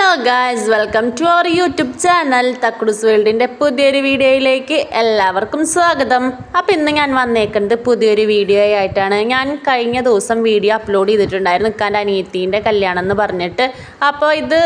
Hello guys welcome to our YouTube channel തക്കുടുസ് വേൾഡിന്റെ പുതിയൊരു വീഡിയോയിലേക്ക് എല്ലാവർക്കും സ്വാഗതം. അപ്പോൾ ഇന്ന് ഞാൻ വന്നേക്കുന്നത് പുതിയൊരു വീഡിയോ ആയിട്ടാണ് ഞാൻ കഴിഞ്ഞ ദിവസം വീഡിയോ അപ്ലോഡ് ചെയ്തിട്ടുണ്ടായിരുന്നു നിൽക്കാന്റെ അനിയത്തീന്റെ കല്യാണം എന്ന് പറഞ്ഞിട്ട്. അപ്പോൾ ഇത്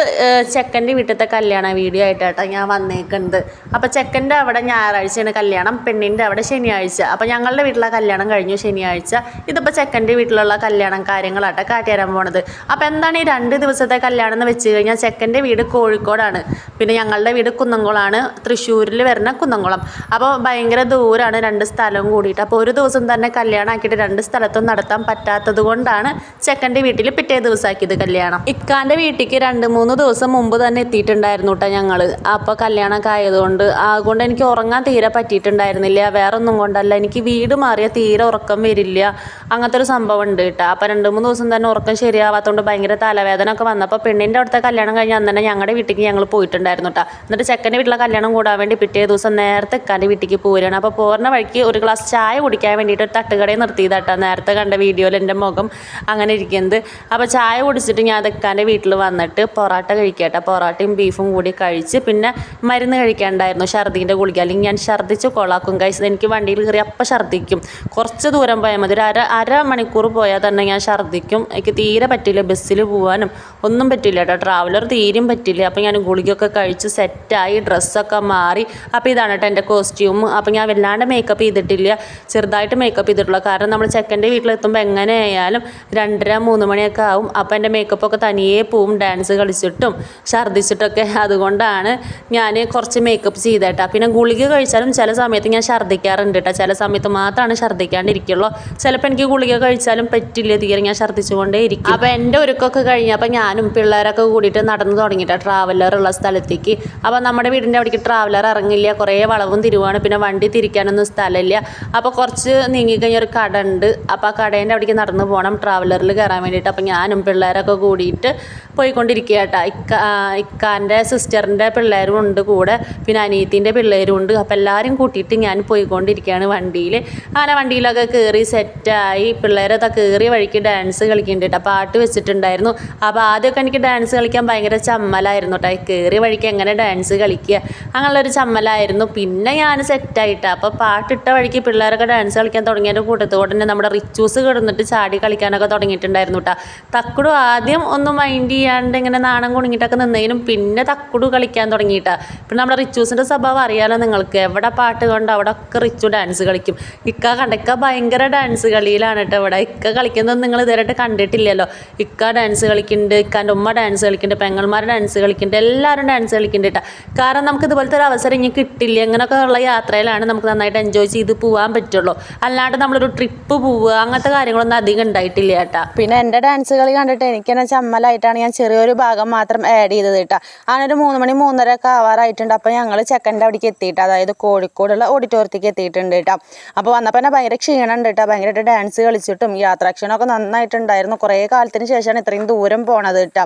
ചെക്കന്റെ വീട്ടിലത്തെ കല്യാണ വീഡിയോ ആയിട്ടാണ് ഞാൻ വന്നേക്കുന്നത്. അപ്പോൾ ചെക്കന്റെ അവിടെ ഞായറാഴ്ചയാണ് കല്യാണം പെണ്ണിന്റെ അവിടെ ശനിയാഴ്ച. അപ്പോൾ ഞങ്ങളുടെ വീട്ടിലെ കല്യാണം കഴിഞ്ഞു ശനിയാഴ്ച. ഇതിപ്പോൾ ചെക്കന്റെ വീട്ടിലുള്ള കല്യാണം കാര്യങ്ങളാട്ടോ കാട്ടിത്തരാൻ പോണത്. അപ്പോൾ എന്താണ് ഈ രണ്ട് ദിവസത്തെ കല്യാണം എന്ന് വെച്ച് കഴിഞ്ഞാൽ ചെക്കന്റെ വീട് കോഴിക്കോടാണ്. പിന്നെ ഞങ്ങളുടെ വീട് കുന്നംകുളമാണ് തൃശ്ശൂരിൽ വരുന്ന കുന്നംകുളം. അപ്പോൾ ഭയങ്കര ദൂരമാണ് രണ്ട് സ്ഥലവും കൂടിയിട്ട്. അപ്പോൾ ഒരു ദിവസം തന്നെ കല്യാണം ആക്കിയിട്ട് രണ്ട് സ്ഥലത്തും നടത്താൻ പറ്റാത്തത് കൊണ്ടാണ് ചെക്കന്റെ വീട്ടിൽ പിറ്റേ ദിവസമാക്കിയത് കല്യാണം. ഇക്കാന്റെ വീട്ടിലേക്ക് രണ്ട് മൂന്ന് ദിവസം മുമ്പ് തന്നെ എത്തിയിട്ടുണ്ടായിരുന്നു കേട്ടോ ഞങ്ങൾ അപ്പോൾ കല്യാണമൊക്കെ ആയതുകൊണ്ട് അതുകൊണ്ട് എനിക്ക് ഉറങ്ങാൻ തീരെ പറ്റിയിട്ടുണ്ടായിരുന്നില്ല. വേറെ ഒന്നും കൊണ്ടല്ല. എനിക്ക് വീട് മാറിയ തീരെ ഉറക്കം വരില്ല. അങ്ങനത്തെ ഒരു സംഭവം ഉണ്ട് കേട്ടോ. അപ്പോൾ രണ്ട് മൂന്ന് ദിവസം തന്നെ ഉറക്കം ശരിയാവാത്തതുകൊണ്ട് ഭയങ്കര തലവേദന ഒക്കെ വന്നപ്പോൾ പെണ്ണിന്റെ അവിടുത്തെ കല്യാണം കഴിഞ്ഞ് അന്ന് തന്നെ ഞങ്ങളുടെ വീട്ടിലേക്ക് ഞങ്ങൾ പോയിട്ടുണ്ടായിരുന്നു കേട്ടോ എന്നിട്ട് ചെക്കന്റെ വീട്ടിലെ കല്യാണം കൂടാൻ വേണ്ടി പിറ്റേ ദിവസം നേരത്തെ ഇക്കാന്റെ വീട്ടിലേക്ക് പോരുകയാണ് അപ്പോൾ പോരുന്ന വഴിക്ക് ഒരു ഗ്ലാസ് ചായ കുടിക്കാൻ വേണ്ടിയിട്ട് ഒരു തട്ടുകടയിൽ നിർത്തിയതാട്ടോ നേരത്തെ കണ്ട വീഡിയോയിൽ എന്റെ മുഖം അങ്ങനെ ഇരിക്കുന്നത്. അപ്പോൾ ചായ കുടിച്ചിട്ട് ഞാൻ ഇക്കാന്റെ വീട്ടിൽ വന്നിട്ട് പൊറോട്ട കഴിക്കട്ടെ പൊറോട്ടയും ബീഫും കൂടി കഴിച്ച് പിന്നെ മരുന്ന് കഴിക്കാണ്ടായിരുന്നു ഛർദീന്റെ ഗുളിക. അല്ലെങ്കിൽ ഞാൻ ഛർദ്ദിച്ച് കൊളാക്കും. കഴിച്ചത് എനിക്ക് വണ്ടിയിൽ കയറി അപ്പം ഛർദ്ദിക്കും കുറച്ച് ദൂരം പോയാൽ മതി. ഒരു അര അര മണിക്കൂർ പോയാൽ തന്നെ ഞാൻ ഛർദ്ദിക്കും എനിക്ക് തീരെ പറ്റില്ല ബസ്സിൽ പോകാനും ഒന്നും പറ്റില്ല കേട്ടോ ട്രാവലർ തീരെയും പറ്റില്ല. അപ്പോൾ ഞാൻ ഗുളികയൊക്കെ കഴിച്ച് സെറ്റായി ഡ്രസ്സൊക്കെ മാറി. അപ്പോൾ ഇതാണ് കേട്ടോ എന്റെ കോസ്റ്റ്യൂം അപ്പോൾ ഞാൻ വല്ലാണ്ട് മേക്കപ്പ് ചെയ്തിട്ടില്ല. ചെറുതായിട്ട് മേക്കപ്പ് ചെയ്തിട്ടുള്ളൂ കാരണം നമ്മൾ ചെക്കന്റെ വീട്ടിലെത്തുമ്പോൾ എങ്ങനെ ആയാലും രണ്ടര മൂന്ന് മണിയൊക്കെ ആവും. അപ്പോൾ എന്റെ മേക്കപ്പൊക്കെ തനിയേ പോവും ഡാൻസ് കളിച്ചിട്ടും ഛർദ്ദിച്ചിട്ടൊക്കെ. അതുകൊണ്ടാണ് ഞാൻ കുറച്ച് മേക്കപ്പ് ചെയ്തേട്ടാ. പിന്നെ ഗുളിക കഴിച്ചാലും ചില സമയത്ത് ഞാൻ ഛർദ്ദിക്കാറുണ്ട് കേട്ടോ ചില സമയത്ത് മാത്രമാണ് ഛർദ്ദിക്കാണ്ടിരിക്കുള്ളൂ. ചിലപ്പോൾ എനിക്ക് ഗുളിക കഴിച്ചാലും പറ്റില്ല. തീരെ ഞാൻ ഛർദ്ദിച്ചുകൊണ്ടേ ഇരിക്കും അപ്പോൾ എന്റെ ഒരുക്കൊക്കെ കഴിഞ്ഞപ്പോൾ ഞാനും പിള്ളേരൊക്കെ കൂടിയിട്ട് നടന്നു തുടങ്ങിയിട്ട് ട്രാവലർ ഉള്ള സ്ഥലത്തേക്ക്. അപ്പോൾ നമ്മുടെ വീടിന്റെ അവിടേക്ക് ട്രാവലർ ഇറങ്ങില്ല കുറേ വളവും തിരുവാണ് പിന്നെ വണ്ടി തിരിക്കാനൊന്നും സ്ഥലമില്ല. അപ്പോൾ കുറച്ച് നീങ്ങിക്കഴിഞ്ഞ ഒരു കട ഉണ്ട് അപ്പോൾ ആ കടേന്റെ അവിടേക്ക് നടന്നു പോകണം ട്രാവലറിൽ കയറാൻ വേണ്ടിയിട്ട്. അപ്പോൾ ഞാനും പിള്ളേരൊക്കെ കൂടിയിട്ട് പോയിക്കൊണ്ടിരിക്കുക കേട്ടോ ഇക്ക ഇക്കാന്റെ സിസ്റ്ററിന്റെ പിള്ളേരും ഉണ്ട് കൂടെ പിന്നെ അനിയത്തിന്റെ പിള്ളേരും ഉണ്ട്. അപ്പോൾ എല്ലാവരും കൂട്ടിയിട്ട് ഞാൻ പോയിക്കൊണ്ടിരിക്കുകയാണ് വണ്ടിയിൽ അങ്ങനെ വണ്ടിയിലൊക്കെ കയറി സെറ്റായി. പിള്ളേരൊക്കെ കയറി വഴിക്ക് ഡാൻസ് കളിക്കുന്നുണ്ട് കേട്ടോ പാട്ട് വെച്ചിട്ടുണ്ടായിരുന്നു. അപ്പോൾ ആദ്യമൊക്കെ എനിക്ക് ഡാൻസ് കളിക്കാൻ ഭയങ്കര ചമ്മലായിരുന്നു കേട്ടോ കയറി വഴിക്ക് എങ്ങനെ ഡാൻസ് കളിക്കുക? അങ്ങനെയുള്ളൊരു ചമ്മലായിരുന്നു. പിന്നെ ഞാൻ സെറ്റായിട്ട് അപ്പോൾ പാട്ടിട്ട വഴിക്ക് പിള്ളേരൊക്കെ ഡാൻസ് കളിക്കാൻ തുടങ്ങിയതിന്റെ കൂട്ടത്തോടെ തന്നെ നമ്മുടെ റിച്ചൂസ് കിടന്നിട്ട് ചാടി കളിക്കാനൊക്കെ തുടങ്ങിയിട്ടുണ്ടായിരുന്നു കേട്ടോ തക്കുടു ആദ്യം ഒന്ന് മൈൻഡ് ചെയ്യാണ്ട് ഇങ്ങനെ നാണം കുണുങ്ങിട്ടൊക്കെ നിന്നതിനും പിന്നെ തക്കുടു കളിക്കാൻ തുടങ്ങിയിട്ടാ പിന്നെ നമ്മുടെ റിച്ചൂസിന്റെ സ്വഭാവം അറിയാലോ നിങ്ങൾക്ക്. എവിടെ പാട്ട് കൊണ്ട് അവിടെ ഒക്കെ റിച്ചു ഡാൻസ് കളിക്കും. ഇക്ക കണ്ട ഇക്ക ഭയങ്കര ഡാൻസ് കളിയിലാണ് കേട്ടോ ഇവിടെ. ഇക്ക കളിക്കുന്നത് നിങ്ങൾ ഇതുവരെയായിട്ട് കണ്ടിട്ടില്ലല്ലോ. ഇക്ക ഡാൻസ് കളിക്കുന്നുണ്ട്. ഇക്കാന്റെ ഉമ്മ ഡാൻസ് കളിക്കുന്നുണ്ട്. പെങ്ങന്മാർ ഡാൻസ് കളിക്കുന്നുണ്ട് എല്ലാവരും ഡാൻസ് കളിക്കുന്നുണ്ട് കേട്ടോ കാരണം നമുക്ക് ഇതുപോലത്തെ ഒരു അവസരം ഇനി കിട്ടില്ല. ഇങ്ങനെയൊക്കെ ഉള്ള യാത്രയിലാണ് നമുക്ക് നന്നായിട്ട് എൻജോയ് ചെയ്ത് പോകാൻ പറ്റുള്ളൂ. അല്ലാണ്ട് നമ്മളൊരു ട്രിപ്പ് പോവുക അങ്ങനത്തെ കാര്യങ്ങളൊന്നും അധികം ഉണ്ടായിട്ടില്ല കേട്ടാ പിന്നെ എന്റെ ഡാൻസ് കളി കണ്ടിട്ട് എനിക്ക് തന്നെ ചമ്മലായിട്ടാണ് ഞാൻ ചെറിയൊരു ഭാഗം മാത്രം ആഡ് ചെയ്തത് കേട്ടോ അങ്ങനെ ഒരു മൂന്ന് മണി മൂന്നര ഒക്കെ ആവാറായിട്ടുണ്ട്. അപ്പോൾ ഞങ്ങൾ ചെക്കന്റെ അവിടേക്ക് എത്തിയിട്ട് അതായത് കോഴിക്കോടുള്ള ഓഡിറ്റോറിയത്തേക്ക് എത്തിയിട്ടുണ്ട് കേട്ടോ അപ്പോൾ വന്നപ്പോൾ തന്നെ ഭയങ്കര ക്ഷീണമുണ്ട് കേട്ടോ ഭയങ്കരമായിട്ട് ഡാൻസ് കളിച്ചിട്ടും യാത്രാക്ഷീണമൊക്കെ നന്നായിട്ടുണ്ടായിരുന്നു. കുറേ കാലത്തിന് ശേഷമാണ് ഇത്രയും ദൂരം പോണത് കേട്ടോ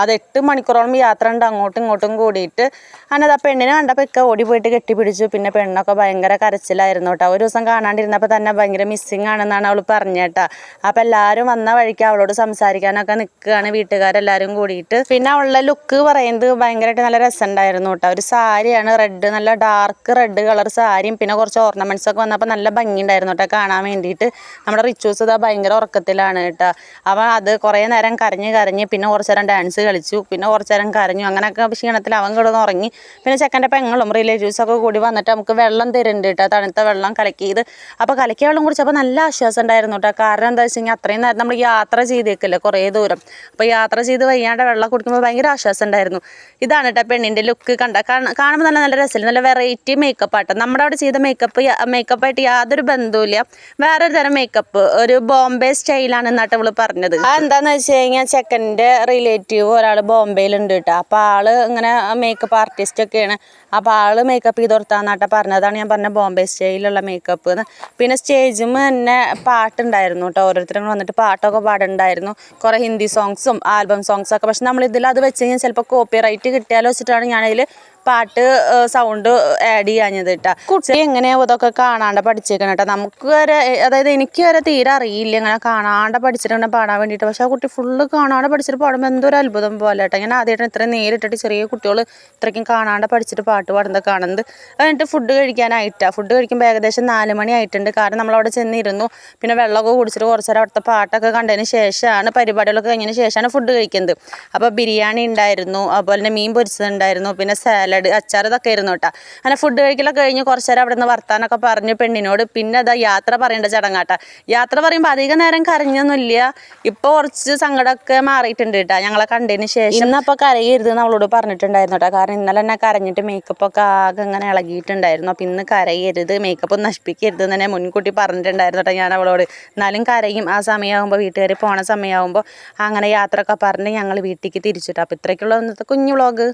അത് എട്ട് മണിക്കൂറോളം യാത്ര ഉണ്ട് അങ്ങോട്ടും ഇങ്ങോട്ടും കൂടിയിട്ട്. അങ്ങനെ ആ പെണ്ണിനെ കണ്ടപ്പോൾ ഇക്ക ഓടി പോയിട്ട് കെട്ടിപ്പിടിച്ചു. പിന്നെ പെണ്ണൊക്കെ ഭയങ്കര കരച്ചിലായിരുന്നു കേട്ടോ. ഒരു ദിവസം കാണാണ്ടിരുന്നപ്പോൾ തന്നെ ഭയങ്കര മിസ്സിങ് ആണെന്നാണ് അവൾ പറഞ്ഞേട്ടാ. അപ്പം എല്ലാവരും വന്ന വഴിക്ക് അവളോട് സംസാരിക്കാനൊക്കെ നിൽക്കുകയാണ് വീട്ടുകാരെല്ലാവരും കൂടിയിട്ട്. പിന്നെ അവളുടെ ലുക്ക് പറയുന്നത് ഭയങ്കരമായിട്ട് നല്ല രസമുണ്ടായിരുന്നു കേട്ടോ. ഒരു സാരിയാണ് റെഡ് നല്ല ഡാർക്ക് റെഡ് കളർ സാരിയും പിന്നെ കുറച്ച് ഓർണമെന്റ്സ് ഒക്കെ വന്നപ്പോൾ നല്ല ഭംഗിയുണ്ടായിരുന്നു കേട്ടോ കാണാൻ വേണ്ടിയിട്ട്. നമ്മുടെ റിച്ചൂസ് ഇതാ ഭയങ്കര ഉറക്കത്തിലാണ് കേട്ടോ. അവൻ അത് കുറേ നേരം കരഞ്ഞ് കരഞ്ഞ് പിന്നെ കുറച്ച് നേരം ഡാൻസ് കളിച്ചു. പിന്നെ കുറച്ച് നേരം കരഞ്ഞു. അങ്ങനെയൊക്കെ ക്ഷീണത്തിൽ അവൻ കിടന്ന് ഉറങ്ങി. പിന്നെ ചെക്കന്റെ പെങ്ങളും റിലേറ്റീവ്സൊക്കെ കൂടി വന്നിട്ട് നമുക്ക് വെള്ളം തരുന്നുണ്ട് കേട്ടോ. തണുത്ത വെള്ളം കലക്കിയത് അപ്പോൾ കലക്കിയ വെള്ളം കുടിച്ചപ്പോൾ നല്ല ആശ്വാസം ഉണ്ടായിരുന്നു കേട്ടോ. കാരണം എന്താ വെച്ച് കഴിഞ്ഞാൽ അത്രയും നേരം നമ്മൾ യാത്ര ചെയ്തേക്കില്ലേ കുറേ ദൂരം. അപ്പോൾ യാത്ര ചെയ്ത് വയ്യാണ്ട് വെള്ളം കുടിക്കുമ്പോൾ ഭയങ്കര ആശ്വാസം ഉണ്ടായിരുന്നു. ഇതാണ് കേട്ടോ പെണ്ണിന്റെ ലുക്ക് കണ്ട കാണുമ്പോൾ നല്ല നല്ല രസമില്ല നല്ല വെറൈറ്റി മേക്കപ്പ് ആട്ടോ. നമ്മുടെ അവിടെ ചെയ്ത മേക്കപ്പ് മേക്കപ്പായിട്ട് യാതൊരു ബന്ധവുമില്ല. വേറൊരു തരം മേക്കപ്പ് ഒരു ബോംബെ സ്റ്റൈലാണ് എന്നാട്ട് അവൾ പറഞ്ഞത്. അതെന്താണെന്ന് വെച്ച് കഴിഞ്ഞാൽ ചെക്കന്റെ റിലേറ്റീവ് ഒരാൾ ബോംബെയിലുണ്ട് കേട്ടോ. അപ്പോൾ ആൾ ഇങ്ങനെ മേക്കപ്പ് ആർട്ടിസ്റ്റ് ഒക്കെയാണ്. അപ്പോൾ ആൾ മേക്കപ്പ് ചെയ്ത് കൊടുത്താന്നാട്ടെ പറഞ്ഞതാണ് ഞാൻ പറഞ്ഞ ബോംബെ സ്റ്റൈലുള്ള മേക്കപ്പ് എന്ന് പിന്നെ സ്റ്റേജിൽ തന്നെ പാട്ടുണ്ടായിരുന്നു കേട്ടോ. ഓരോരുത്തരും വന്നിട്ട് പാട്ടൊക്കെ പാടുണ്ടായിരുന്നു. കുറേ ഹിന്ദി സോങ്സും ആൽബം സോങ്സൊക്കെ പക്ഷെ നമ്മളിതിൽ അത് വെച്ച് കഴിഞ്ഞാൽ ചിലപ്പോൾ കോപ്പി റൈറ്റ് കിട്ടിയാലോ വെച്ചിട്ടാണ് ഞാനതിൽ പാട്ട് സൗണ്ട് ആഡ് ചെയ്യാഞ്ഞത് കേട്ടാ കുട്ടി എങ്ങനെയാ ഇതൊക്കെ കാണാണ്ട് പഠിച്ചേക്കണം കേട്ടോ നമുക്ക് വരെ അതായത് എനിക്ക് വരെ തീരെ അറിയില്ല ഇങ്ങനെ കാണാണ്ട് പഠിച്ചിട്ടുണ്ട് പാടാൻ വേണ്ടിയിട്ട് പക്ഷെ ആ കുട്ടി ഫുള്ള് കാണാണ്ട് പഠിച്ചിട്ട് പാടുമ്പോൾ എന്തോ ഒരു അത്ഭുതം പോലെ കേട്ടോ ഞാൻ ആദ്യമായിട്ട് ഇത്രയും നേരിട്ടിട്ട് ചെറിയ കുട്ടികൾ ഇത്രയ്ക്കും കാണാണ്ട് പഠിച്ചിട്ട് പാട്ട് പാടുന്നത് കാണുന്നത്. എന്നിട്ട് ഫുഡ് കഴിക്കാനായിട്ടാണ് ഫുഡ് കഴിക്കുമ്പോൾ ഏകദേശം നാല് മണി ആയിട്ടുണ്ട്. കാരണം നമ്മളവിടെ ചെന്നിരുന്നു. പിന്നെ വെള്ളമൊക്കെ കുടിച്ചിട്ട് കുറച്ച് നേരം അവിടുത്തെ പാട്ടൊക്കെ കണ്ടതിന് ശേഷമാണ് പരിപാടികളൊക്കെ കഴിഞ്ഞതിന് ശേഷമാണ് ഫുഡ് കഴിക്കുന്നത്. അപ്പോൾ ബിരിയാണി ഉണ്ടായിരുന്നു. അതുപോലെ തന്നെ മീൻ പൊരിച്ചത് ഉണ്ടായിരുന്നു. പിന്നെ സാലഡ് അച്ചാർ ഇതൊക്കെ ആയിരുന്നു കേട്ടോ. അങ്ങനെ ഫുഡ് കഴിക്കലൊക്കെ കഴിഞ്ഞ് കുറച്ച് നേരം അവിടെ നിന്ന് വർത്താനൊക്കെ പറഞ്ഞു പെണ്ണിനോട്. പിന്നെ അതാ യാത്ര പറയേണ്ട ചടങ്ങാട്ടാ. യാത്ര പറയുമ്പോൾ അധികം നേരം കരഞ്ഞൊന്നുമില്ല. ഇപ്പോൾ കുറച്ച് സങ്കടമൊക്കെ മാറിയിട്ടുണ്ട് കേട്ടോ. ഞങ്ങളെ കണ്ടതിന് ശേഷം ഇന്നപ്പോൾ കരയരുത് അവളോട് പറഞ്ഞിട്ടുണ്ടായിരുന്നു കേട്ടോ. കാരണം ഇന്നലെ എന്നെ കരഞ്ഞിട്ട് മേക്കപ്പ് ഒക്കെ ആകെ ഇങ്ങനെ ഇളകിയിട്ടുണ്ടായിരുന്നു. അപ്പം ഇന്ന് കരയരുത്. മേക്കപ്പ് നശിപ്പിക്കരുത് എന്ന് തന്നെ മുൻകൂട്ടി പറഞ്ഞിട്ടുണ്ടായിരുന്നു കേട്ടോ ഞാൻ അവളോട്. എന്നാലും കരയും. ആ സമയമാകുമ്പോൾ വീട്ടുകാർ പോണ സമയമാകുമ്പോൾ അങ്ങനെ യാത്ര ഒക്കെ പറഞ്ഞ് ഞങ്ങൾ വീട്ടിലേക്ക് തിരിച്ചിട്ടു. അപ്പോൾ ഇത്രയ്ക്കുള്ള കുഞ്ഞു വ്ളോഗ്